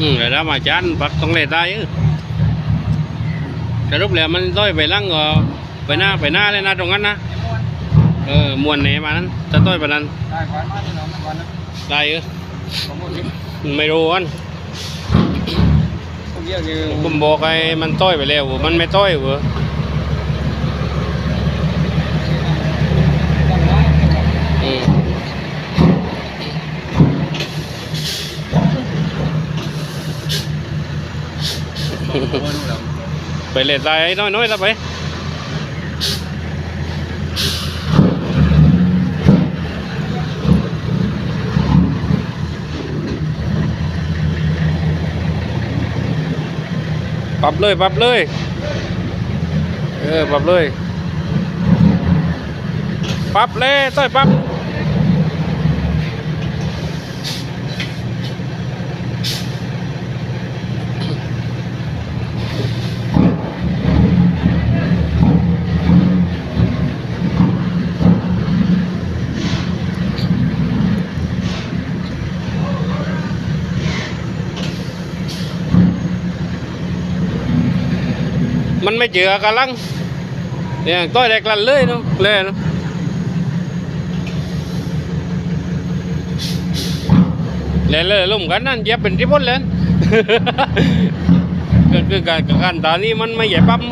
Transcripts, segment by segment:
อืมแล้วมาจานปักต้องเลยตายเออสรุปแล้วมันต้อยไปหลังก็ไปหน้าไปหน้าเลยนะตรงนั้นนะเออมวนเหนมานั้นจะต้อยไปนั้นได้เราไม่ขวานนะได้เออผมไม่รู้อันผมเรียกคือผมบอกไอ้มันต้อยไปแล้วมันไม่ต้อยเว้อ ไปเลยตายน้อยน้อยๆแล้วไปปรับเลยปรับเลย เออปรับเลยปรับเลยต้อยปรับ มันไม่เจือกันลังเนี่ยต้อยแดกลันเลยเนาะเลยเนาะเลยเลยลุ่มกันนั่นเย็บเป็นที่พ้นเลยก็คือการการตอนนี้มันไม่ใหญ่ปั๊ม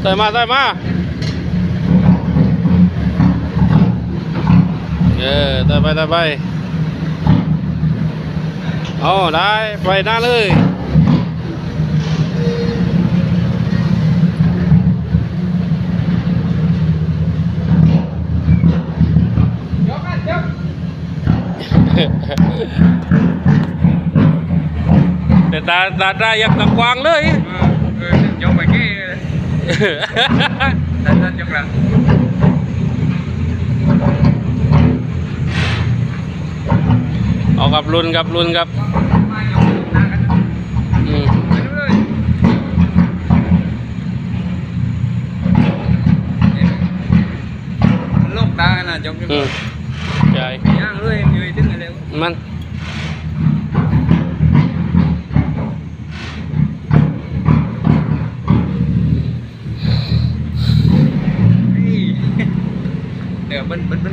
ใส่มาใส่มาเออใส่ไปใส่ไปเอาได้ไปหน้าเลย ยกกันยก แต่ตาตาตาอยากตะกวางเลยเออเออยกไปกี้ท่านท่านยกแล้วเอากับรุนกับรุนกับมายกหน้ากันอืมไปเลยโลกตากันนะจง อะไรวะมันนี่เดี๋ยวเบิ้ลเบิ้ลเ